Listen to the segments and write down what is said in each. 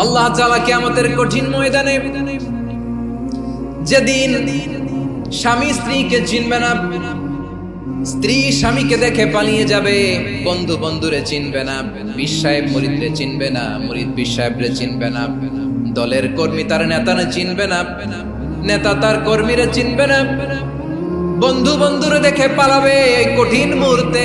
আল্লাহ তাআলা কিয়ামতের কঠিন ময়দানে যেদিন স্বামী স্ত্রীকে চিনবে না, স্ত্রী স্বামীকে দেখে পালিয়ে যাবে, বন্ধু বন্ধুরে চিনবে না বিশ্বাহেব মুরিদরে চিনবে না, মুরিদ বিশ্বাহেবরে চিনবে না, দলের কর্মী তার নেতারে চিনবে না, নেতা তার কর্মীরে চিনবে না, বন্ধু বন্ধুরে দেখে পালাবে কঠিন মুহূর্তে।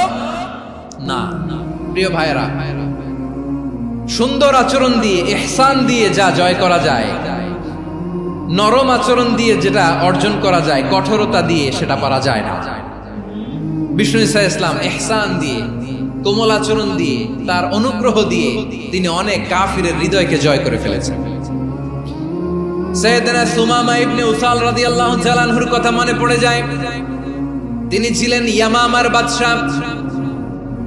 প্রিয় ভাইরা সুন্দর আচরণ দিয়ে এহসান দিয়ে যা জয় করা যায়, নরম আচরণ দিয়ে যেটা অর্জন করা যায়, কঠোরতা দিয়ে সেটা পারা যায় না। বিষ্ণু ইসা ইসলাম এহসান দিয়ে, কোমল আচরণ দিয়ে, তার অনুগ্রহ দিয়ে তিনি অনেক কাফিরের হৃদয়কে জয় করে ফেলেছেন। উসাল কথা মনে পড়ে যায়। তিনি ছিলেন ইয়ামামার বাদশা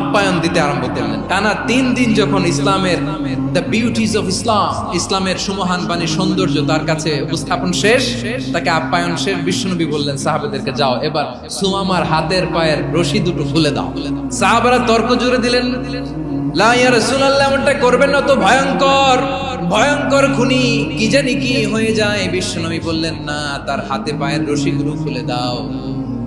আপ্যায়ন দিতে আরম্ভ করলেন। টানা তিন দিন যখন ইসলামের দ্য বিউটিজ অফ ইসলাম ইসলামের সুমহান বাণী সৌন্দর্য তার কাছে উপস্থাপন শেষ, তাকে আপ্যায়ন শেষ বিশ্বনবী বললেন, সাহাবেদেরকে যাও, এবার সুমামার হাতের পায়ের রশি দুটো খুলে দাও। সাহাবারা তর্ক জুড়ে দিলেন তো ভয়ঙ্কর ভয়ঙ্কর খুনি, কি কি হয়ে যায়? বললেন, না, তার হাতে পায়ের রশি রশিগুলো খুলে দাও।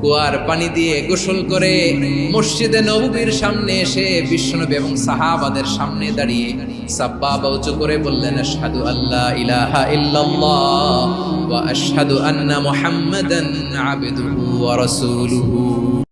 কুয়ার পানি দিয়ে গোসল করে মসজিদে নবীর সামনে এসে বিশ্বনবী এবং সাহাবাদের সামনে দাঁড়িয়ে সাব্বা উঁচু করে বললেন সাধু আল্লাহ ইলাহা ইল্লাল্লাহ ওয়া আশহাদু আন্না মুহাম্মাদান আবদুহু ওয়া রাসূলুহু।